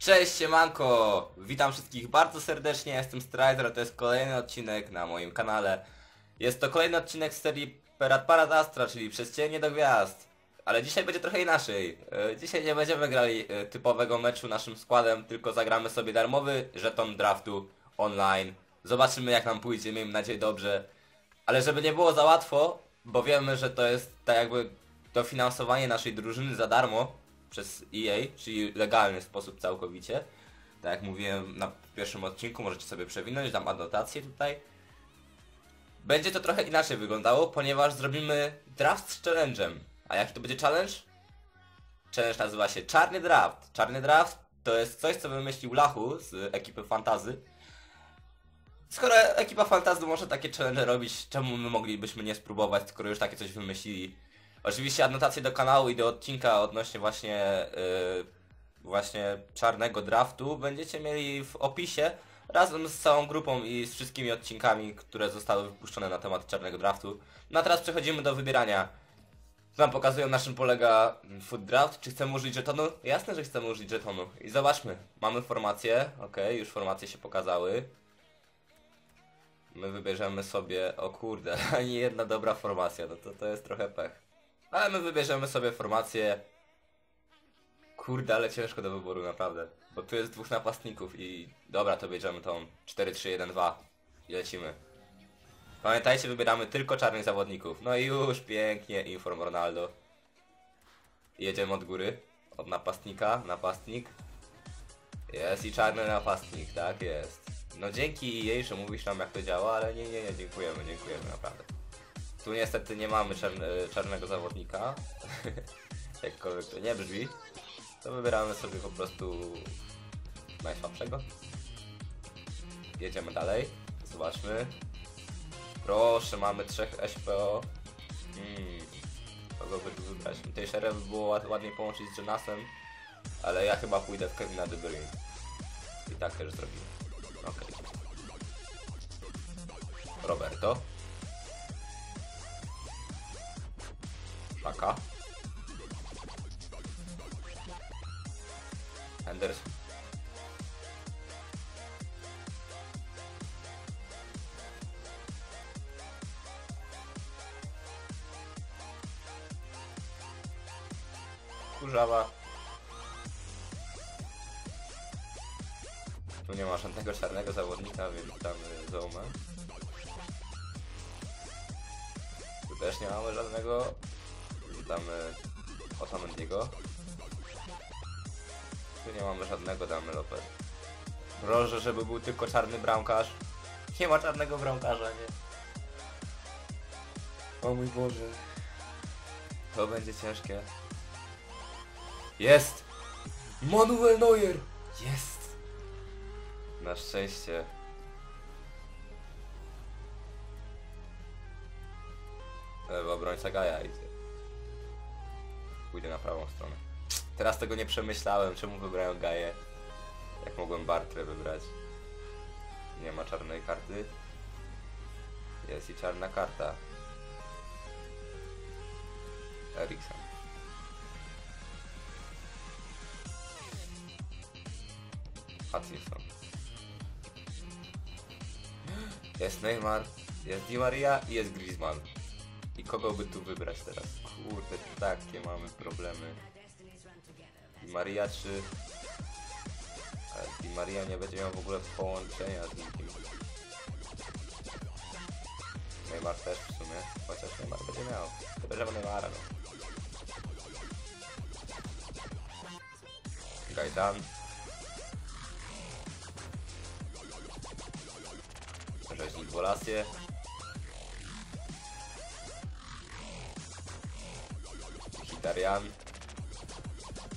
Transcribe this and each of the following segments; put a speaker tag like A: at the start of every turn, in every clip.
A: Cześć siemanko! Witam wszystkich bardzo serdecznie, jestem Strider, a to jest kolejny odcinek na moim kanale. Jest to kolejny odcinek z serii Perat Parad Astra, czyli Przez Cienie do Gwiazd. Ale dzisiaj będzie trochę inaczej. E, Dzisiaj nie będziemy grali e, typowego meczu naszym składem, tylko zagramy sobie darmowy żeton draftu online. Zobaczymy jak nam pójdzie, miejmy nadzieję dobrze. Ale żeby nie było za łatwo, bo wiemy, że to jest tak jakby dofinansowanie naszej drużyny za darmo przez EA, czyli legalny sposób całkowicie. Tak jak mówiłem na pierwszym odcinku, możecie sobie przewinąć, dam adnotację tutaj. Będzie to trochę inaczej wyglądało, ponieważ zrobimy draft z challenge'em. A jaki to będzie challenge? Challenge nazywa się Czarny Draft. Czarny Draft to jest coś, co wymyślił Lachu z ekipy Fantazy. Skoro ekipa Fantazy może takie challenge robić, czemu my moglibyśmy nie spróbować, skoro już takie coś wymyślili? Oczywiście adnotacje do kanału i do odcinka odnośnie właśnie yy, właśnie czarnego draftu będziecie mieli w opisie razem z całą grupą i z wszystkimi odcinkami, które zostały wypuszczone na temat czarnego draftu. No a teraz przechodzimy do wybierania. Tu nam pokazują na czym polega food draft. Czy chcemy użyć żetonu? Jasne, że chcemy użyć żetonu. I zobaczmy. Mamy formacje. Ok, już formacje się pokazały. My wybierzemy sobie, o kurde, ani jedna dobra formacja, no to to jest trochę pech. Ale my wybierzemy sobie formację... Kurde, ale ciężko do wyboru, naprawdę. Bo tu jest dwóch napastników i... Dobra, to bierzemy tą 4-3-1-2 i lecimy. Pamiętajcie, wybieramy tylko czarnych zawodników. No i już, pięknie, Inform Ronaldo. Jedziemy od góry, od napastnika, napastnik. Jest i czarny napastnik, tak jest. No dzięki jej, że mówisz nam jak to działa, ale nie, nie, nie, dziękujemy, dziękujemy naprawdę. Tu niestety nie mamy czarn czarnego zawodnika. Jakkolwiek to nie brzmi. To wybieramy sobie po prostu najsłabszego. Jedziemy dalej. Zobaczmy. Proszę, mamy trzech SPO. Hmm. Kogo by wybrać? Tej szereg by było ład- ładniej połączyć z Jonasem, ale ja chyba pójdę w Kevina De Bruyne. I tak też zrobimy. Okej. Roberto. Paka. Henderson. Kurzawa. Tu nie ma żadnego czarnego zawodnika, więc damy Zoma. Tu też nie mamy żadnego. Damy Otamendiego. Tu nie mamy żadnego, damy Lopez. Proszę, żeby był tylko czarny bramkarz. Nie ma czarnego bramkarza, nie. O mój Boże. To będzie ciężkie. Jest! Manuel Neuer! Jest! Na szczęście. Lewa obrońca Gaja idzie. Pójdę na prawą stronę. Teraz tego nie przemyślałem, czemu wybrałem Gaję. Jak mogłem Bartrę wybrać. Nie ma czarnej karty. Jest i czarna karta. Eriksen. Hutchinson. Jest Neymar, jest Di Maria i jest Griezmann. I kogo by tu wybrać teraz? Kurde, takie mamy problemy. Di Maria czy... Di Maria nie będzie miał w ogóle połączenia z nikim. Neymar też w sumie, chociaż Neymar będzie miał. To bierzemy Neymara, no. Gajdan. Rzeźnik Wolasję.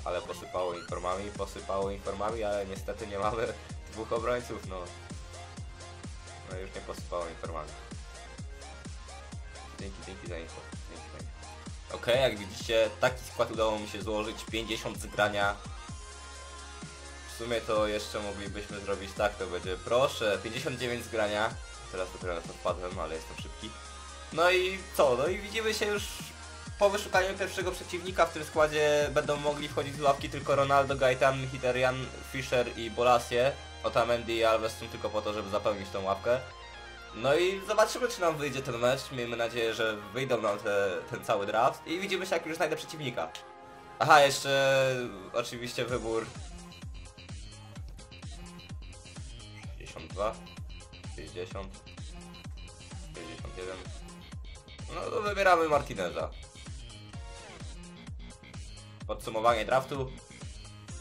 A: Ale posypało informami, posypało informami, ale niestety nie mamy dwóch obrońców, no. No już nie posypało informami. Dzięki, dzięki za info. Dzięki, info. Okej, jak widzicie, taki skład udało mi się złożyć, 50 z grania. W sumie to jeszcze moglibyśmy zrobić tak, to będzie proszę, 59 z grania. Teraz dopiero na to wpadłem, ale jestem szybki. No i co, no i widzimy się już po wyszukaniu pierwszego przeciwnika w tym składzie będą mogli wchodzić z ławki tylko Ronaldo, Gaetan, Mkhitaryan, Fischer i Bolasie. Otamendi i Alves są tylko po to, żeby zapełnić tą ławkę. No i zobaczymy, czy nam wyjdzie ten mecz. Miejmy nadzieję, że wyjdą nam te, ten cały draft. I widzimy się, jak już znajdę przeciwnika. Aha, jeszcze oczywiście wybór 62, 60, 61. No to wybieramy Martineza. Podsumowanie draftu.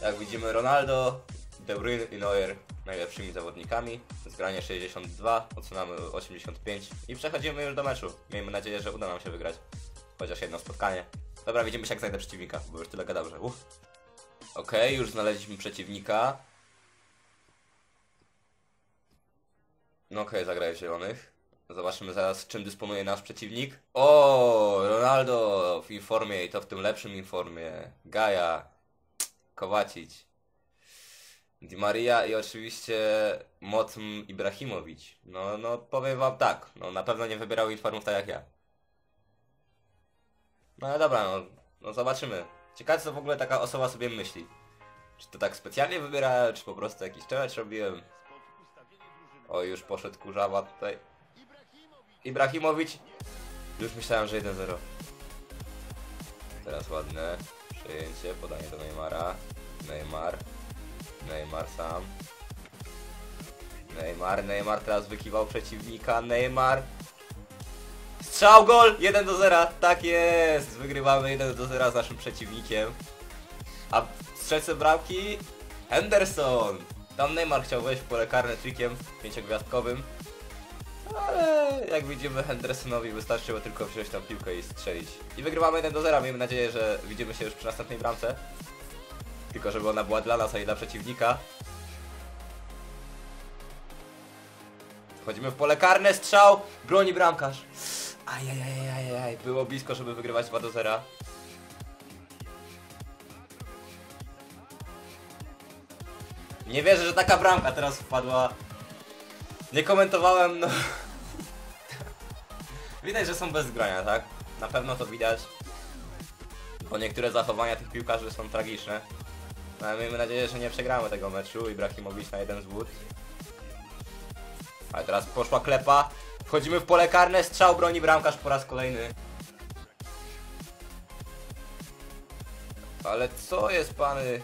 A: Jak widzimy Ronaldo, De Bruyne i Neuer najlepszymi zawodnikami. Zgranie 62, oceniamy 85 i przechodzimy już do meczu. Miejmy nadzieję, że uda nam się wygrać. Chociaż jedno spotkanie. Dobra, widzimy się jak znajdę przeciwnika, bo już tyle gadam, że uff. Okej, już znaleźliśmy przeciwnika. No okej, zagraję w zielonych. Zobaczymy zaraz czym dysponuje nasz przeciwnik. O, Ronaldo w informie i to w tym lepszym informie. Gaja, Kowacic, Di Maria i oczywiście Motm Ibrahimowicz. No, no powiem wam tak, no na pewno nie wybierał informów tak jak ja. No ale dobra, no, no zobaczymy. Ciekawe co w ogóle taka osoba sobie myśli. Czy to tak specjalnie wybiera, czy po prostu jakiś challenge robiłem? O, już poszedł kurzawa tutaj. Ibrahimowicz. Już myślałem, że 1-0. Teraz ładne. Przejęcie, podanie do Neymara. Neymar. Neymar sam. Neymar, Neymar teraz wykiwał przeciwnika. Neymar. Strzał gol! 1 do 0. Tak jest! Wygrywamy 1 do 0 z naszym przeciwnikiem. A strzelce bramki Henderson. Tam Neymar chciał wejść w pole karne trikiem pięciogwiazdkowym. Ale jak widzimy Hendersonowi wystarczyło tylko wziąć tam piłkę i strzelić. I wygrywamy 1 do 0. Miejmy nadzieję, że widzimy się już przy następnej bramce. Tylko żeby ona była dla nas, a nie dla przeciwnika. Wchodzimy w pole karne, strzał, broni bramkarz. Ajajajajajaj, było blisko, żeby wygrywać 2 do 0. Nie wierzę, że taka bramka teraz wpadła. Nie komentowałem, no. Widać, że są bez grania, tak? Na pewno to widać. Bo niektóre zachowania tych piłkarzy są tragiczne. No, ale miejmy nadzieję, że nie przegramy tego meczu. Ibrahimowicz na jeden zwód. Ale teraz poszła klepa. Wchodzimy w pole karne, strzał broni bramkarz po raz kolejny. Ale co jest pany?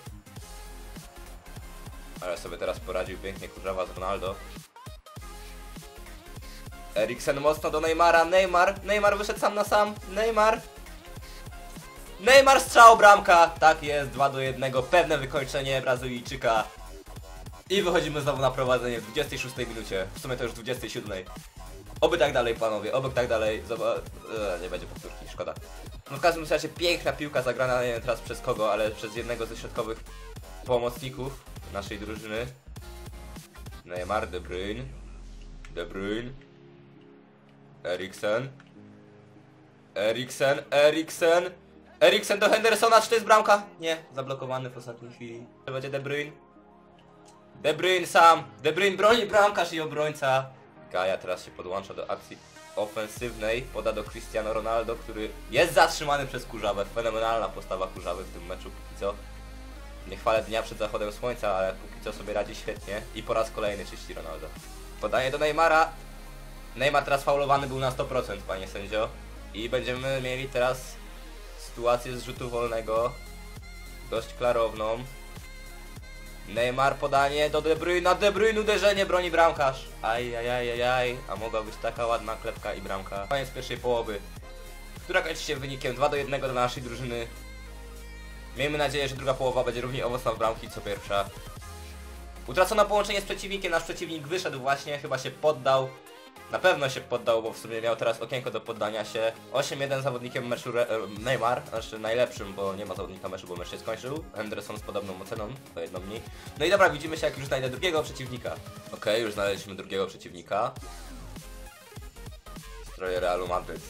A: Ale sobie teraz poradził pięknie kurzawa z Ronaldo. Eriksen mocno do Neymara, Neymar, Neymar wyszedł sam na sam, Neymar. Neymar strzał, bramka, tak jest, 2 do 1, pewne wykończenie Brazylijczyka. I wychodzimy znowu na prowadzenie w 26 minucie, w sumie to już 27. Oby tak dalej panowie, oby tak dalej, Zoba eee, nie będzie powtórki, szkoda. No w każdym razie piękna piłka zagrana, nie wiem teraz przez kogo, ale przez jednego ze środkowych pomocników naszej drużyny. Neymar, De Bruyne, De Bruyne, Eriksen, Eriksen, Eriksen, Eriksen do Hendersona, czy to jest bramka? Nie, zablokowany w ostatniej chwili. To będzie De Bruyne. De Bruyne sam, De Bruyne broni bramkarz i obrońca. Gaja teraz się podłącza do akcji ofensywnej, poda do Cristiano Ronaldo, który jest zatrzymany przez Kurzawę. Fenomenalna postawa Kurzawy w tym meczu póki co. Nie chwalę dnia przed zachodem słońca, ale póki co sobie radzi świetnie. I po raz kolejny czyści Ronaldo. Podaje do Neymara. Neymar teraz faulowany był na 100%, panie sędzio. I będziemy mieli teraz sytuację z rzutu wolnego. Dość klarowną. Neymar podanie do De Bruyne, De Bruyne uderzenie broni bramkarz. Aj, aj, aj, aj, aj. A mogła być taka ładna klepka i bramka. Koniec pierwszej połowy, która kończy się wynikiem 2 do 1 dla naszej drużyny. Miejmy nadzieję, że druga połowa będzie równie owocna w bramki co pierwsza. Utracono połączenie z przeciwnikiem, nasz przeciwnik wyszedł właśnie, chyba się poddał. Na pewno się poddał, bo w sumie miał teraz okienko do poddania się. 8-1 zawodnikiem meczu Re Neymar, znaczy najlepszym, bo nie ma zawodnika meczu, bo mecz się skończył. Henderson z podobną oceną, to jedno mniej. No i dobra, widzimy się jak już znajdę drugiego przeciwnika. Okej, już znaleźliśmy drugiego przeciwnika. Stroje Realu Madryt.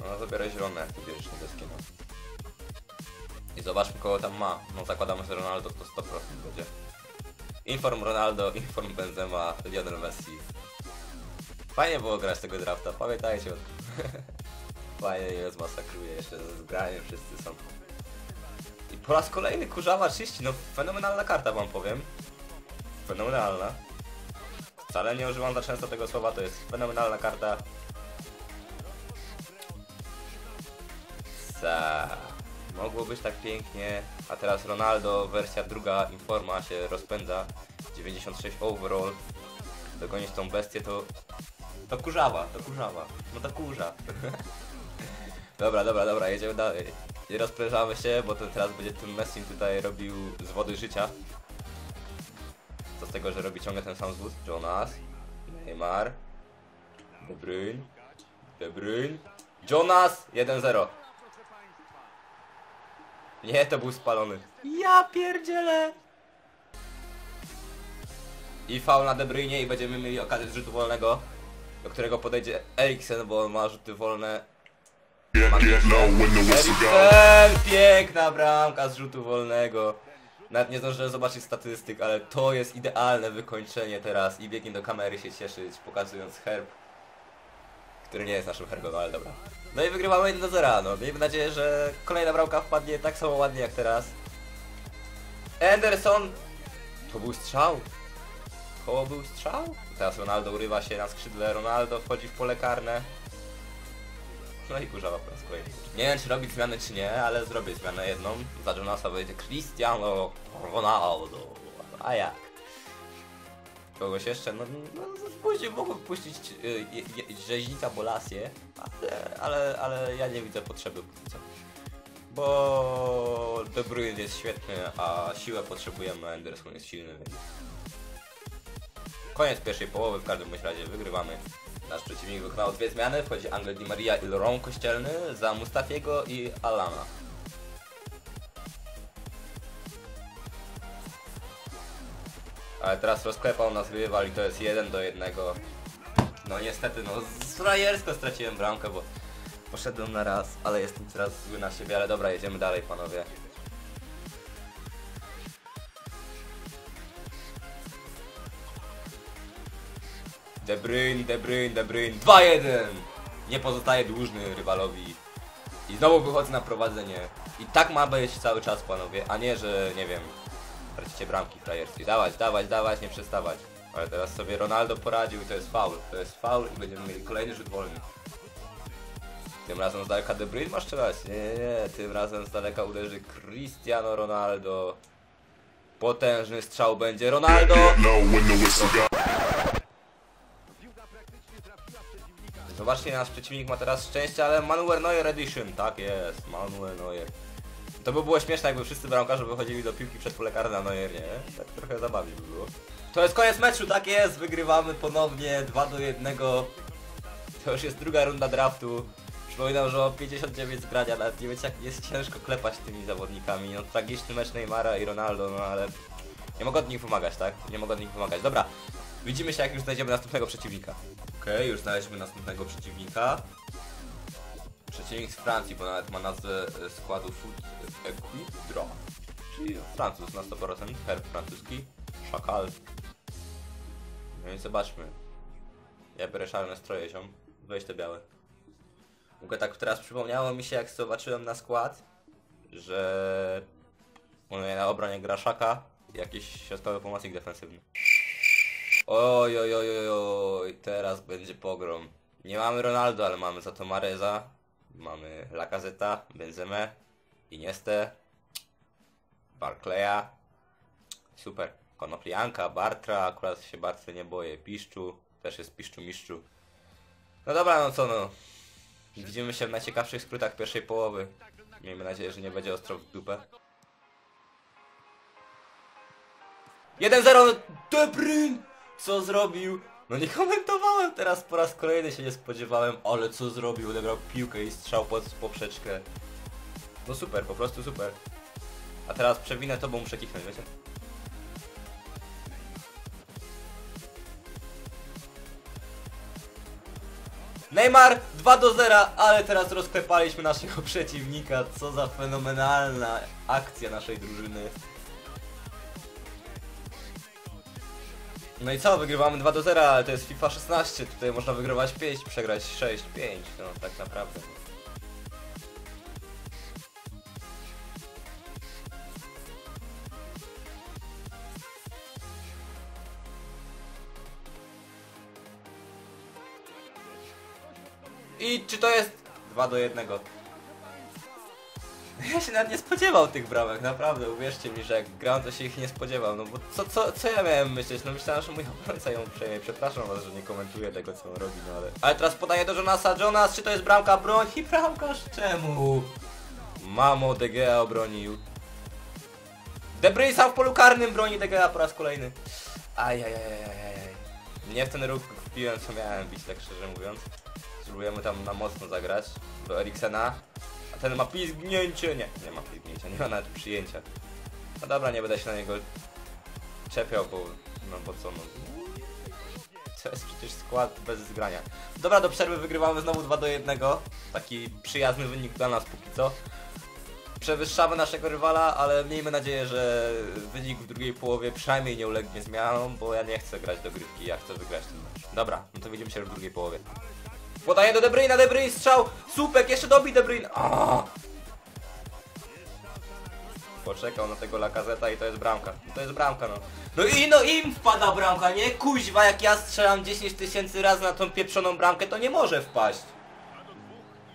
A: No zabiorę zielone, bierzesz niebieskie, no. I zobaczmy kogo tam ma. No zakładamy, że Ronaldo to 100% będzie. Inform Ronaldo, inform Benzema, Lionel Messi. Fajnie było grać tego drafta, pamiętajcie o tym. Fajnie je zmasakruje, jeszcze z graniem wszyscy są. I po raz kolejny kurzawa 30, no fenomenalna karta wam powiem. Fenomenalna. Wcale nie używam za często tego słowa, to jest fenomenalna karta. Za. Mogło być tak pięknie, a teraz Ronaldo, wersja druga, Informa się rozpędza. 96 overall. Dogonić tą bestię to... To kurzawa, to kurzawa. No to kurza. dobra, dobra, dobra, jedziemy dalej. I rozprężamy się, bo ten teraz będzie tym Messi tutaj robił z wody życia. Co z tego, że robi ciągle ten sam zwód? Jonas, Neymar, De Bruyne, De Bruyne, Jonas, 1-0. Nie, to był spalony. Ja pierdzielę! I faul na De Bruyne i będziemy mieli okazję z rzutu wolnego, do którego podejdzie Eriksen, bo on ma rzuty wolne.
B: Goes.
A: Eriksen! Piękna bramka z rzutu wolnego. Nawet nie zdążyłem zobaczyć statystyk, ale to jest idealne wykończenie teraz i biegnie do kamery się cieszyć, pokazując herb, który nie jest naszym herbem, ale dobra. No i wygrywamy 1 do 0, no. Miejmy nadzieję, że kolejna bramka wpadnie tak samo ładnie jak teraz. Anderson! To był strzał. Koło był strzał? Teraz Ronaldo urywa się na skrzydle, Ronaldo wchodzi w pole karne. No i kurzawa po raz kolejny. Nie wiem czy robić zmianę czy nie, ale zrobię zmianę jedną. Za Jonasa wejdzie Cristiano Ronaldo. A jak? Kogoś jeszcze? No, no później mogłem puścić y, rzeźnika ale, ale, ale ja nie widzę potrzeby póki. Bo De Bruyne jest świetny, a siłę potrzebujemy, a Anderson jest silny, więc... Koniec pierwszej połowy, w każdym razie wygrywamy. Nasz przeciwnik wykonał dwie zmiany, wchodzi Angel Di Maria i Laurent Kościelny za Mustafiego i Alana. Ale teraz rozklepał nas rywal i to jest 1 do 1. No niestety, no frajersko straciłem bramkę, bo poszedłem na raz, ale jestem teraz zły na siebie, ale dobra, jedziemy dalej panowie. De Bruyne, De Bruyne, De Bruyne, 2-1! Nie pozostaje dłużny rywalowi. I znowu wychodzę na prowadzenie. I tak ma być cały czas panowie, a nie, że nie wiem, tracicie bramki frajerskie. Dawać, dawać, dawać, nie przestawać. Ale teraz sobie Ronaldo poradził i to jest faul. To jest faul i będziemy mieli kolejny rzut wolny. Tym razem z daleka De Bruyne masz strzelać? Nie, nie, nie. Tym razem z daleka uderzy Cristiano Ronaldo. Potężny strzał będzie Ronaldo! Zobaczcie, nasz przeciwnik ma teraz szczęście, ale Manuel Neuer Edition. Tak jest, Manuel Neuer. To by było śmieszne, jakby wszyscy bramkarze wychodzili do piłki przed pole karne, Neuer nie. Tak trochę zabawnie by było. To jest koniec meczu, tak jest, wygrywamy ponownie 2 do 1. To już jest druga runda draftu. Przypominam, że o 59 zgrania, nawet nie wiecie jak jest ciężko klepać tymi zawodnikami. No tragiczny mecz Neymara i Ronaldo, no ale nie mogę od nich wymagać, tak? Nie mogę od nich wymagać. Dobra, widzimy się jak już znajdziemy następnego przeciwnika. Okej, już znaleźliśmy następnego przeciwnika. Przeciwnik z Francji, bo nawet ma nazwę e, składu Food Equidra. Czyli Francuz na 100%, herb francuski, szakal. No i zobaczmy. Ja biorę czarne stroje, ziom. Weź te białe. W ogóle tak teraz przypomniało mi się, jak zobaczyłem na skład, że u na obronie gra szaka jakiś środkowy pomocnik defensywny. Oj, oj, oj, oj, oj, teraz będzie pogrom. Nie mamy Ronaldo, ale mamy za to Mareza, mamy Lacazeta, Benzemę, Iniestę, Barclaya, super. Konoplianka, Bartra, akurat się Bartry nie boję, Piszczu, też jest Piszczu Miszczu. No dobra, no co no. Widzimy się w najciekawszych skrótach pierwszej połowy. Miejmy nadzieję, że nie będzie ostro w dupę. 1-0 De Bruyne! Co zrobił? No nie komentowałem teraz po raz kolejny się nie spodziewałem, ale co zrobił? Odebrał piłkę i strzał pod poprzeczkę. No super, po prostu super. A teraz przewinę to, bo muszę kichnąć, wiecie? Neymar 2 do 0, ale teraz rozklepaliśmy naszego przeciwnika. Co za fenomenalna akcja naszej drużyny. No i co, wygrywamy 2 do 0, ale to jest FIFA 16, tutaj można wygrywać 5, przegrać 6, 5, no tak naprawdę. I czy to jest 2 do 1? Ja się nawet nie spodziewał tych bramek, naprawdę, uwierzcie mi, że jak grałem to się ich nie spodziewał, no bo co, co, co ja miałem myśleć? No myślałem, że mój obrońca ją przejmie, przepraszam was, że nie komentuję tego co on robi, no ale... Ale teraz podaję do Jonasa, Jonas, czy to jest bramka, broń i bramkarz, czemu? Mamo, De Gea obronił. De Bruyne sam w polu karnym broni De Gea po raz kolejny. Ajajajajajaj. Nie w ten ruch wpiłem co miałem bić, tak szczerze mówiąc. Spróbujemy tam na mocno zagrać do Eriksena. Ten ma pizgnięcie. Nie, nie ma pizgnięcia, nie ma nawet przyjęcia. No dobra, nie będę się na niego czepiał, bo no bo co no. To jest przecież skład bez zgrania. Dobra, do przerwy wygrywamy znowu 2 do 1. Taki przyjazny wynik dla nas póki co. Przewyższamy naszego rywala, ale miejmy nadzieję, że wynik w drugiej połowie przynajmniej nie ulegnie zmianom, bo ja nie chcę grać do grywki, ja chcę wygrać ten mecz. Dobra, no to widzimy się w drugiej połowie. Podaję do De Bruyne strzał! Słupek, jeszcze dobi De! Poczekał na tego Lakazeta i to jest bramka. To jest bramka, no. No i no im wpada bramka, nie? Kuźwa, jak ja strzelam 10 tysięcy razy na tą pieprzoną bramkę, to nie może wpaść.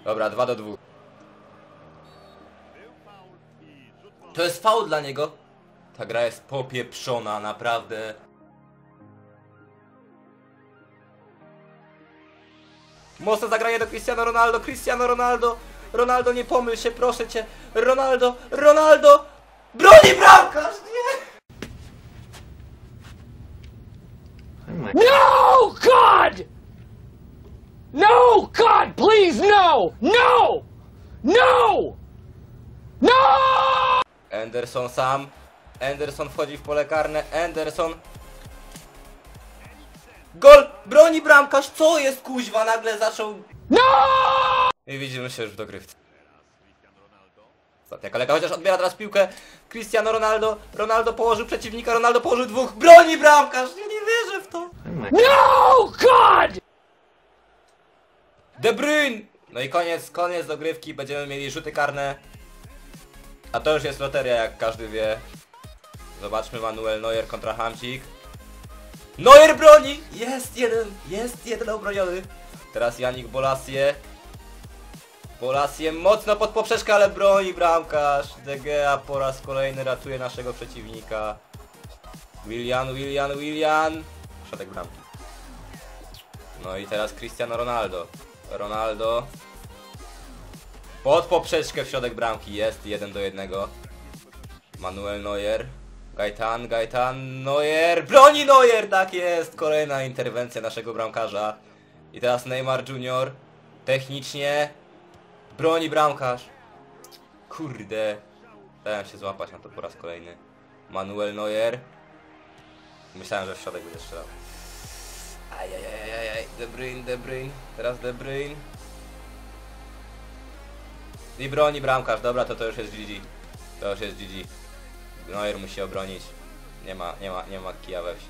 A: Dobra, 2 do 2. To jest faul dla niego. Ta gra jest popieprzona, naprawdę. Mocne zagranie do Cristiano Ronaldo, Cristiano Ronaldo, Ronaldo nie pomyl się, proszę cię, Ronaldo, Ronaldo, broni bramkarz, nie!
C: No, God! No, God, please, no! No! No! No!
A: Anderson sam, Anderson wchodzi w pole karne, Anderson. Gol, broni bramkarz, co jest kuźwa, nagle zaczął
C: No!
A: I widzimy się już w dogrywce. Ostatnia kaleka, chociaż odbiera teraz piłkę Cristiano Ronaldo. Ronaldo położył przeciwnika, Ronaldo położył dwóch. Broni bramkarz! Ja nie wierzę w to!
C: No, God!
A: De Bruyne! No i koniec, koniec dogrywki. Będziemy mieli rzuty karne. A to już jest loteria, jak każdy wie. Zobaczmy Manuel Neuer kontra Hamcik. Neuer broni! Jest jeden, jest jeden obroniony. Teraz Janik Bolasie. Bolasie mocno pod poprzeczkę, ale broni bramkarz. De Gea po raz kolejny ratuje naszego przeciwnika. Willian, Willian, Willian. Środek bramki. No i teraz Cristiano Ronaldo. Ronaldo. Pod poprzeczkę w środek bramki jest 1 do 1. Manuel Neuer. Gaetan, Gaetan, Neuer. Broni Neuer! Tak jest! Kolejna interwencja naszego bramkarza. I teraz Neymar Junior. Technicznie. Broni bramkarz. Kurde. Dałem się złapać na to po raz kolejny. Manuel Neuer. Myślałem, że w środek będzie strzelał. Ajajajajaj, De Bruyne, De Bruyne, teraz De Bruyne. I broni bramkarz, dobra, to to już jest GG. To już jest GG. Neuer musi obronić. Nie ma, nie ma, nie ma kija we wsi.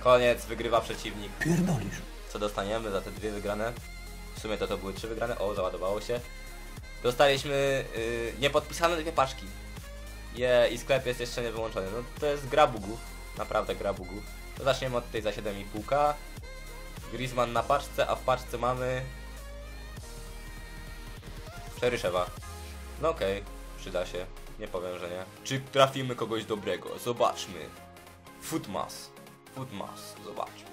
A: Koniec, wygrywa przeciwnik.
D: Pierdolisz.
A: Co dostaniemy za te dwie wygrane? W sumie to to były trzy wygrane. O, załadowało się. Dostaliśmy yy, niepodpisane dwie paczki. Je, I sklep jest jeszcze nie wyłączony. No to jest gra bugów. Naprawdę gra bugów. To zaczniemy od tej za 7,5. Griezmann na paczce, a w paczce mamy... Czeryszewa. No okej, przyda się. Nie powiem, że nie. Czy trafimy kogoś dobrego? Zobaczmy. Footmas. Footmas. Zobaczmy.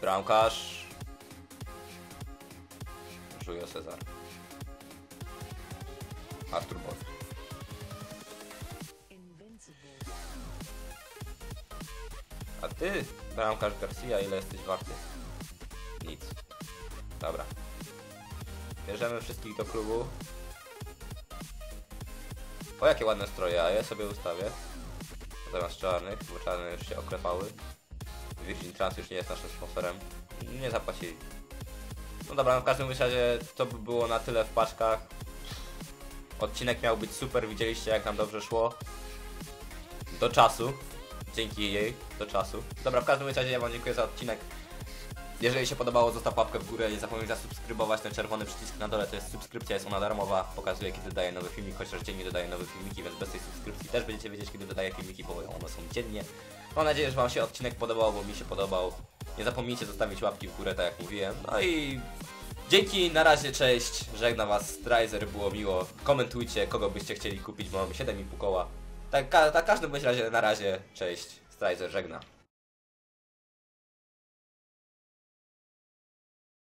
A: Bramkarz. Julio Cezar. Artur Bot. A ty, bramkarz Garcia, ile jesteś warty? Nic. Dobra. Bierzemy wszystkich do klubu. O, jakie ładne stroje, a ja sobie ustawię. Zamiast czarnych, bo czarne już się oklepały. Virgin Trans już nie jest naszym sponsorem. Nie zapłacili. No dobra, no w każdym razie to by było na tyle w paczkach. Odcinek miał być super, widzieliście jak nam dobrze szło. Do czasu. Dzięki jej, do czasu. Dobra, w każdym razie ja wam dziękuję za odcinek. Jeżeli się podobało, zostaw łapkę w górę, nie zapomnij zasubskrybować ten czerwony przycisk na dole, to jest subskrypcja, jest ona darmowa, pokazuje kiedy dodaję nowy filmik, chociaż dziennie dodaję nowe filmiki, więc bez tej subskrypcji też będziecie wiedzieć kiedy dodaję filmiki, bo one są dziennie. Mam nadzieję, że wam się odcinek podobał, bo mi się podobał. Nie zapomnijcie zostawić łapki w górę, tak jak mówiłem. No i Dzięki, na razie, cześć. Żegna was Strizer, było miło. Komentujcie, kogo byście chcieli kupić, bo mamy 7,5 koła. Tak, ka tak każdym bądź razie, na razie, cześć. Strizer żegna.